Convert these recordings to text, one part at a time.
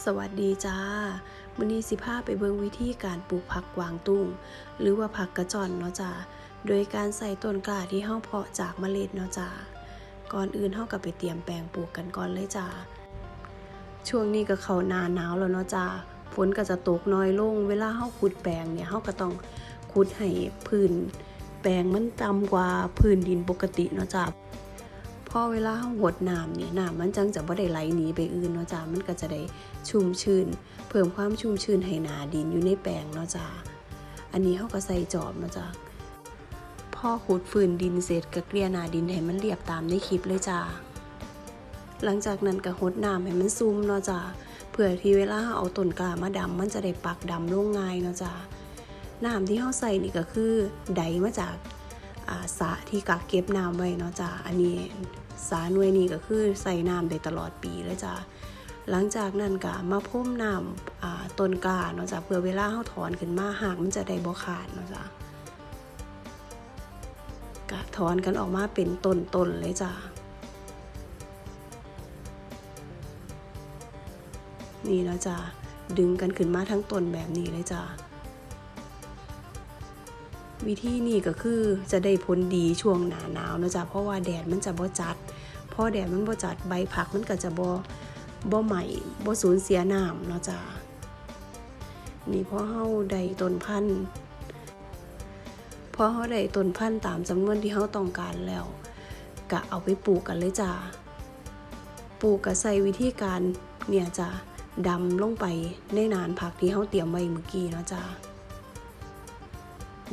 สวัสดีจ้ามื้อนี้สิพาไปเบิ่งวิธีการปลูกผักกวางตุ้ง หรือว่าผักกระจอนเนาะจ้าโดยการใส่ต้นกล้าที่เฮาเพาะจากเมล็ดเนาะจ้าก่อนอื่นเฮาก็ไปเตรียมแปลงปลูกกันก่อนเลยจ้าช่วงนี้ก็เข้าหน้าหนาวแล้วเนาะจ้าฝนก็จะตกน้อยลง เวลาเฮาขุดแปลงเนี่ยเฮาก็ต้องขุดให้พื้น แปลงมันต่ำกว่าพื้นดินปกติเนาะจ้า พอเวลาเราหดน้ำเนี่ยน้ำมันจังจะบ่ได้ไหลหนีไปอื่นเนาะจ้ามันก็จะได้ชุ่มชื้น เพิ่มความชุ่มชื้นให้หนาดินอยู่ในแปลงเนาะจ้าอันนี้เขาก็ใส่จอบเนาะจ้าพอขุดฝืนดินเสร็จก็เกลี่ยหนาดินให้มันเรียบตามในคลิปเลยจ้าหลังจากนั้นก็หดน้ำให้มันซุ่มเนาะจ้าเพื่อที่เวลาเอาต้นกล้ามาดำมันจะได้ปักดำลงง่ายเนาะจ้าน้ำที่เราใส่นี่ก็คือไดมาจาก สระที่กักเก็บน้ำไว้เนาะจ้าอันนี้สาหน่วยนี้ก็คือใส่น้ำได้ตลอดปีเลยจ้ะหลังจากนั้นก็มาพ่มน้ำต้นกล้าเนาะจ้ะเพื่อเวลาเขาถอนขึ้นมาหากมันจะได้บ่ขาดเนาะจ้ะก็ถอนกันออกมาเป็นต้นๆเลยจ้ะนี่แล้วจ้ะดึงกันขึ้นมาทั้งต้นแบบนี้เลยจ้ะ วิธีนี้ก็คือจะได้ผลดีช่วงหนาหนาวนะจ๊ะเพราะว่าแดดมันจะบ่จัดพอแดดมันบ่จัดใบผักมันก็จะบ่บ่ใหม่บ่สูญเสียน้ำเนาะจ๊ะนี่พอเฮาได้ต้นพันธุ์พอเฮาได้ต้นพันธุ์ตามจำนวนที่เฮาต้องการแล้วก็เอาไปปลูกกันเลยจ้ะปลูกก็ใส่วิธีการเนี่ยจ้ะดำลงไปในนานผักที่เฮาเตรียมไว้เมื่อกี้เนาะจ้ะ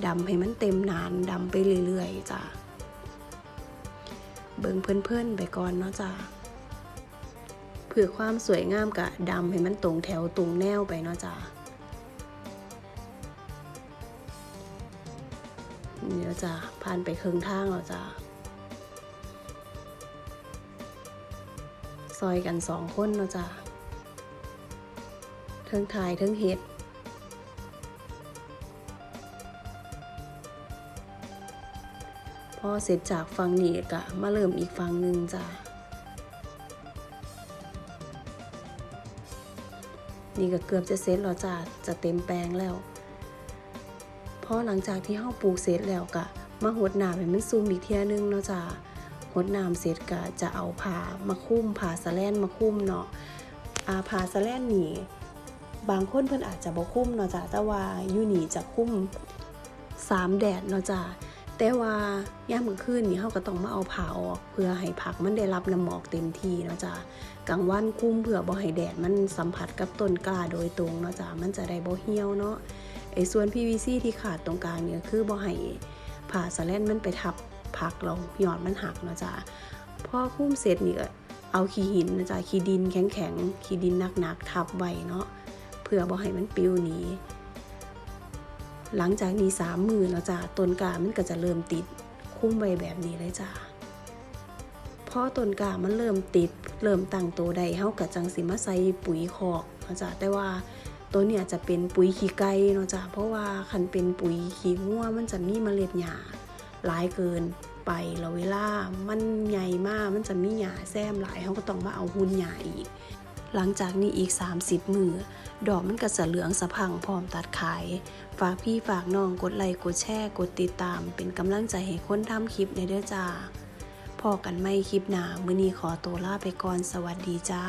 ดำให้มันเต็มนานดำไปเรื่อยๆจ้ะเบิ่งเพื่อนๆไปก่อนเนาะจ้ะเพื่อความสวยงามกะดำให้มันตรงแถวตรงแนวไปเนาะจ้ะนี่แล้วจ้ะผ่านไปครึ่งทางแล้วจ้ะซอยกันสองคนเนาะจ้ะเทิงทายเทิงเฮ็ด พอเสร็จจากฟังนี้ก็มาเริ่มอีกฟังหนึ่งจ้ะนี่ก็เกือบจะเสร็จแล้วจ้ะจะเต็มแปลงแล้วพอหลังจากที่เฮาปลูกเสร็จแล้วก็มาหดน้ำให้มันซุ่มอีกเที่ยนึงเนาะจ้ะหดน้ำเสร็จก็จะเอาผ้ามาคุ้มผ้าสะแลนมาคุ้มเนาะอาผ้าสะแลนนี่บางคนเพิ่นอาจจะบ่คุ้มเนาะจ้ะแต่ว่าอยู่นี่จะคุ้มสามแดดเนาะจ้ะ แต่ว่ายามมื้อคืนนี่เฮาก็ต้องมาเอาผ้าออก เพื่อให้ผักมันได้รับน้ำหมอกเต็มที่เนาะจ้ะกลางวันคุ้มเพื่อบ่ให้แดดมันสัมผัสกับต้นกล้าโดยตรงเนาะจ้ะมันจะได้บ่เหี่ยวเนาะไอ้ส่วน PVC ที่ขาดตรงกลางเนี่ยคือบ่ให้ผ่าสแลนมันไปทับผักเราหยอดมันหักเนาะจ้ะพอคุ้มเสร็จนี่ก็เอาขี้หินนะจ๊ะขี้ดินแข็งๆขี้ดินหนักๆทับไว้เนาะเพื่อบ่ให้มันปลิวหนี หลังจากนี้สามมือแล้วจ้ะต้นกามันก็จะเริ่มติดคุ้มไว้แบบนี้เลยจ้ะพอต้นกามันเริ่มติด เริ่มตั้งตัวได้เฮาก็จังสิมาใส่ปุ๋ยคอกเนาะจ้ะแต่ว่าตัวเนี่ยจะเป็นปุ๋ยขี้ไก่เนาะจ้ะเพราะว่าคันเป็นปุ๋ยขี้งัวมันจะมีเมล็ดหญ้าหลายเกินไปแล้วเวลามันใหญ่มากมันจะมีหญ้าแซมหลายเฮาก็ต้องมาเอาหุ่นหญ้าอีก หลังจากนี้อีก 30 มือ ดอกมันก็จะเหลืองสะพังพร้อมตัดขาย ฝากพี่ฝากน้องกดไลค์กดแชร์กดติดตาม เป็นกำลังใจให้คนทำคลิปในเด้อจ้าพอกันไม่คลิปหนามือนี้ขอตัวลาไปก่อนสวัสดีจ้า